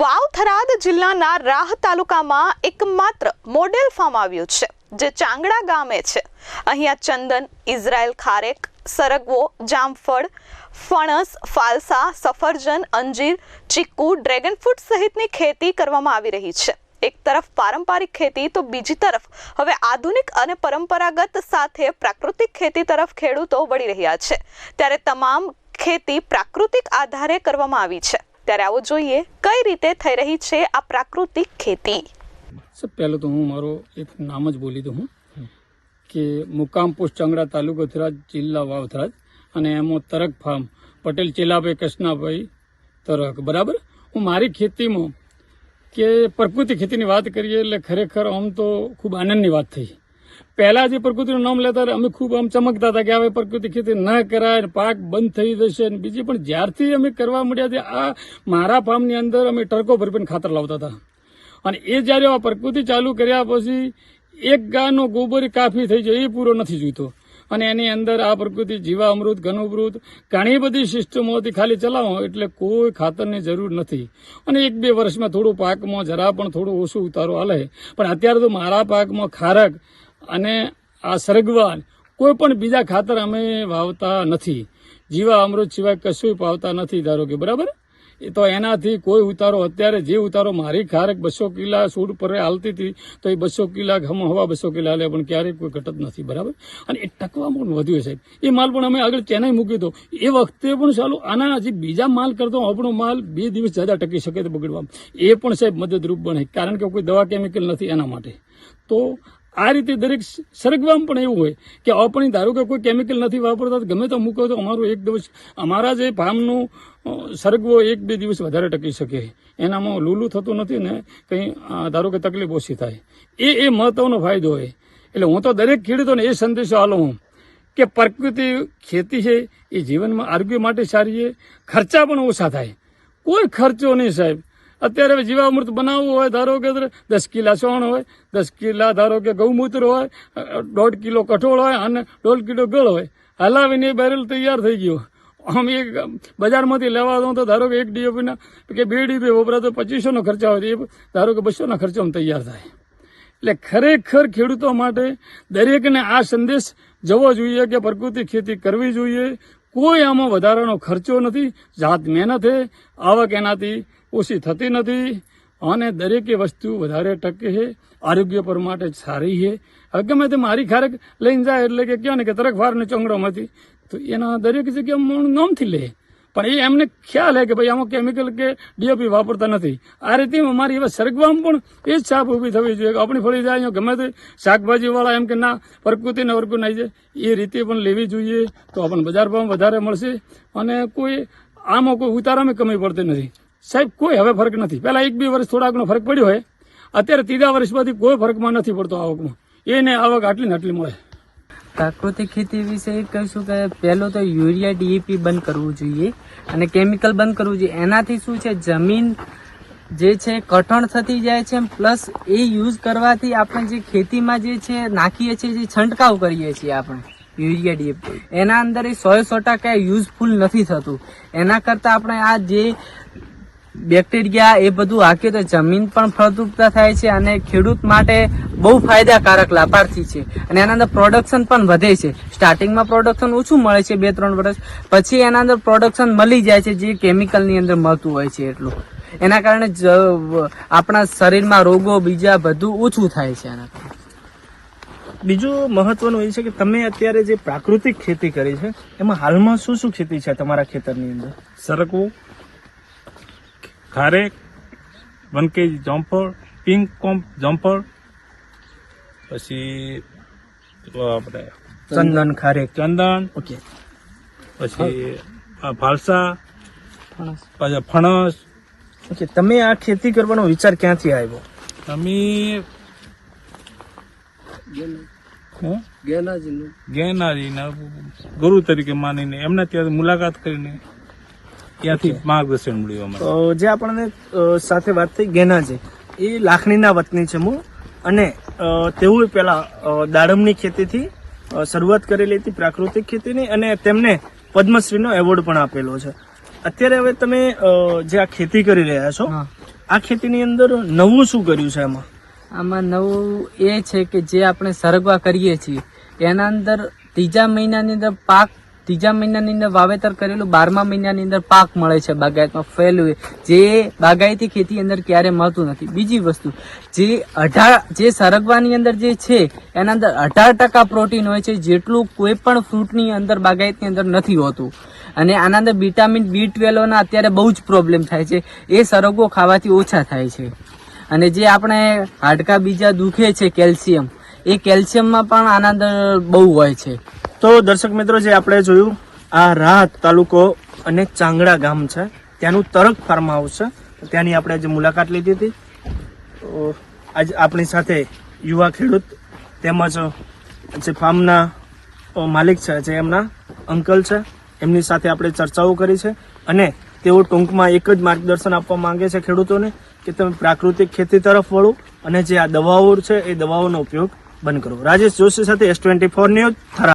વાવ થરાદ જિલ્લાના રાહ તાલુકામાં એકમાત્ર મોડેલ ફાર્મ આવ્યું છે, જે ચાંગડા ગામે છે. અહીંયા ચંદન, ઇઝરાયલ ખારેક, સરગવો, જામફળ, ફણસ, ફાલસા, સફરજન, અંજીર, ચીકુ ડ્રેગન ફ્રૂટ સહિતની ખેતી કરવામાં આવી રહી છે. એક તરફ પારંપરિક ખેતી, તો બીજી તરફ હવે આધુનિક અને પરંપરાગત સાથે પ્રાકૃતિક ખેતી તરફ ખેડૂતો વળી રહ્યા છે. ત્યારે તમામ ખેતી પ્રાકૃતિક આધારે કરવામાં આવી છે. ત્યારે આવો જોઈએ કઈ રીતે થઈ રહી છે આ પ્રાકૃતિક ખેતી. સર પહેલું તો હું મારો એક નામ જ બોલી દઉં હું. કે મુકામ પોસ્ટ ચાંગડા તાલુકો થરાજ જિલ્લા વાવ થરાદ અને એમાં તરક ફાર્મ પટેલ ચેલાભાઈ કૃષ્ણાભાઈ તરક, બરાબર? હું મારી ખેતીમાં કે પ્રકૃતિ ખેતીની વાત કરીએ એટલે ખરેખર આમ તો ખૂબ આનંદની વાત થઈ. પહેલા જે પ્રકૃતિનું નામ લેતા અમે ખૂબ આમ ચમકતા હતા કે હવે પ્રકૃતિ ખેતી ન કરાય પાક બંધ થઈ જશે બીજી, પણ જ્યારથી અમે કરવા મળ્યા છે, આ મારા ફાર્મની અંદર અમે ટર્કો ભરપીને ખાતર લાવતા હતા. અને એ જ્યારે આ પ્રકૃતિ ચાલુ કર્યા પછી, એક ગાયનો ગોબર કાફી થઈ જાય, એ પૂરો નથી જોઈતો. અને એની અંદર આ પ્રકૃતિ જીવા અમૃત ઘનઅમૃત ઘણી બધી સિસ્ટમોથી ખાલી ચલાવો, એટલે કોઈ ખાતરની જરૂર નથી. અને એક બે વર્ષમાં થોડું પાકમાં જરા પણ થોડું ઓછું ઉતારો હાલે પણ અત્યારે તો મારા પાકમાં ખારક અને આ સરગવાન કોઈ પણ બીજા ખાતર અમે વાવતા નથી. જીવા અમૃત સિવાય કશું પાવતા નથી ધારો કે, બરાબર? એ તો એનાથી કોઈ ઉતારો, અત્યારે જે ઉતારો મારી ખારેક બસો કિલા સૂડ પર હાલતી હતી, તો એ બસો કિલા ઘમ હવા બસો કિલા હાલે પણ ક્યારેય કોઈ ઘટત નથી, બરાબર? અને એ ટકવામાં પણ વધ્યું સાહેબ. એ માલ પણ અમે આગળ ચેન્નાઈ મૂક્યો હતો. એ વખતે પણ ચાલુ, આના હજી બીજા માલ કરતો આપણો માલ બે દિવસ જ્યાદા ટકી શકે તો બગડવામાં. એ પણ સાહેબ મદદરૂપ બને, કારણ કે કોઈ દવા કેમિકલ નથી એના માટે. તો આ રીતે દરેક સરગવામ પણ એવું હોય કે આપણી ધારો કે કોઈ કેમિકલ નથી વાપરતા ગમે તો મૂકો તો અમારું એક દિવસ, અમારા જે ફાર્મનું સરગવો એક બે દિવસ વધારે ટકી શકે. એનામાં લૂલું થતું નથી ને કંઈ ધારો કે તકલીફ ઓછી થાય. એ એ મહત્વનો ફાયદો હોય. એટલે હું તો દરેક ખેડૂતોને એ સંદેશો આલો હું કે પ્રકૃતિ ખેતી છે, એ જીવનમાં આરોગ્ય માટે સારી છે, ખર્ચા પણ ઓછા થાય. કોઈ ખર્ચો નહીં સાહેબ. અત્યારે જીવામૃત બનાવવું હોય, ધારો કે દસ કિલા સોણ હોય, દસ કિલા ધારો કે ગૌમૂત્ર હોય, દોઢ કિલો કઠોળ હોય અને દોઢ કિલો ગળ હોય. હલાવીને બેરલ તૈયાર થઈ ગયો. આમ એક બજારમાંથી લેવા દઉં તો ધારો કે એક ડીઓપીના કે બે ડીપી વપરાય તો પચીસોનો ખર્ચા હોય. એ ધારો કે બસોના ખર્ચામાં તૈયાર થાય. એટલે ખરેખર ખેડૂતો માટે દરેકને આ સંદેશ જવો જોઈએ કે પ્રકૃતિ ખેતી કરવી જોઈએ. કોઈ આમાં વધારાનો ખર્ચો નથી. જાત મહેનત આવક એનાથી ઓછી થતી નથી અને દરેકે વસ્તુ વધારે ટકે છે આરોગ્ય પર માટે સારી છે ગમે તે મારી ખારેક લઈને જાય એટલે કે કહો ને કે તરક ચોંગડોમાંથી તો એના દરેક માણસ નામથી લે પણ એ એમને ખ્યાલ હે કે ભાઈ આમાં કેમિકલ કે ડીએપી વાપરતા નથી આ રીતે અમારી એવા સરગવામાં પણ એ જ છાપ ઊભી થવી જોઈએ આપણી ફળી જાય ગમે તે શાકભાજીવાળા એમ કે ના પ્રકૃતિને વર્ગું નહીં જાય એ રીતે પણ લેવી જોઈએ તો આપણને બજાર ભાવ વધારે મળશે અને કોઈ આમાં કોઈ ઉતારામાં કમી પડતી નથી સાહેબ, કોઈ હવે ફરક નથી. પહેલાં એક બે વર્ષ થોડાકનો ફરક પડ્યો હોય. અત્યારે ત્રીજા વર્ષમાંથી કોઈ ફરકમાં નથી પડતો આવકમાં. એને આવક આટલી ને આટલી મળે. પ્રાકૃતિક ખેતી વિશે એ કહીશું કે પહેલો તો યુરિયા ડીએપી બંધ કરવું જોઈએ અને કેમિકલ બંધ કરવું જોઈએ. એનાથી શું છે? જમીન જે છે કઠણ થતી જાય છે પ્લસ એ યુઝ કરવાથી આપણે જે ખેતીમાં જે છે નાખીએ છીએ, જે છંટકાવ કરીએ છીએ આપણે યુરિયા ડીએપી. એના અંદર એ સો સો ટકા યુઝફુલ નથી થતું. એના કરતાં આપણે આ જે બેક્ટેરિયા એ બધું હાકીએ તો જમીન પણ ફળદ્રુપતા થાય છે અને ખેડૂત માટે બહુ ફાયદાકારક લાભાર્થી છે. અને એના અંદર પ્રોડક્શન પણ વધે છે. સ્ટાર્ટિંગમાં પ્રોડક્શન ઓછું મળે છે બે ત્રણ વર્ષ. પછી એના અંદર પ્રોડક્શન મળી જાય છે જે કેમિકલની અંદર મળતું હોય છે એટલું. એના કારણે જ- આપણા શરીરમાં રોગો બીજા બધું ઓછું થાય છે એના બીજું મહત્વનું એ છે કે તમે અત્યારે જે પ્રાકૃતિક ખેતી કરી છે એમાં હાલમાં શું શું ખેતી છે તમારા ખેતરની અંદર? સરકવું ખારેક વન કેજી જમ્પર પિંક કોમ્પ જમ્પર પછી આપણે ચંદન ખારેક ચંદન ઓકે. પછી આ ફાલસા પાછા ફણસ. ઓકે તમે આ ખેતી કરવાનો વિચાર ક્યાંથી આવ્યો? તમે હે? ગેનાજીના ગુરુ તરીકે માનીને એમના ત્યાં મુલાકાત કરીને ત્યાંથી માર્ગદર્શન મળ્યું અમારે. જે આપણને સાથે વાત થઈ ગેના છે એ લાખણીના વતની છે હું અને તેઓએ પહેલાં દાડમની ખેતીથી શરૂઆત કરેલી હતી પ્રાકૃતિક ખેતીની અને તેમને પદ્મશ્રીનો એવોર્ડ પણ આપેલો છે. અત્યારે હવે તમે જે આ ખેતી કરી રહ્યા છો હા. આ ખેતીની અંદર નવું શું કર્યું છે એમાં આમાં નવું એ છે કે જે આપણે સરગવા કરીએ છીએ એના અંદર ત્રીજા મહિનાની અંદર પાક ત્રીજા મહિનાની અંદર વાવેતર કરેલું, બારમા મહિનાની અંદર પાક મળે છે બાગાયતમાં ફેલવે, જે બાગાયતી ખેતી અંદર ક્યારે મળતું નથી. બીજી વસ્તુ, જે અઢાર, જે સરગવાની અંદર જે છે, એના અંદર અઢાર ટકા પ્રોટીન હોય છે, જેટલું કોઈ પણ ફ્રૂટની અંદર, બાગાયતની અંદર નથી હોતું. અને આના અંદર વિટામિન બી ટ્વેલ્વના અત્યારે બહુ જ પ્રોબ્લેમ થાય છે. એ સરગવો ખાવાથી ઓછા થાય છે. અને જે આપણે હાડકા બીજા દુખે છે કેલ્શિયમ, એ કેલ્શિયમમાં પણ આના અંદર બહુ હોય છે. તો દર્શક મિત્રો જે આપણે જોયું, આ રાહત તાલુકો અને ચાંગડા ગામ છે. ત્યાંનું તરક ફાર્મ હાઉસ છે. ત્યાંની આપણે જે મુલાકાત લીધી હતી. આજ આપણી સાથે યુવા ખેડૂત તેમજ જે ફાર્મના માલિક છે, જે એમના અંકલ છે, એમની સાથે આપણે ચર્ચાઓ કરી છે. અને તેઓ ટૂંકમાં એક જ માર્ગદર્શન આપવા માંગે છે ખેડૂતોને કે તમે પ્રાકૃતિક ખેતી તરફ વળો અને જે આ દવાઓ છે, એ દવાઓનો ઉપયોગ બંધ કરો. રાજેશ જોશી સાથે એસ ટ્વેન્ટી ફોર ન્યૂઝ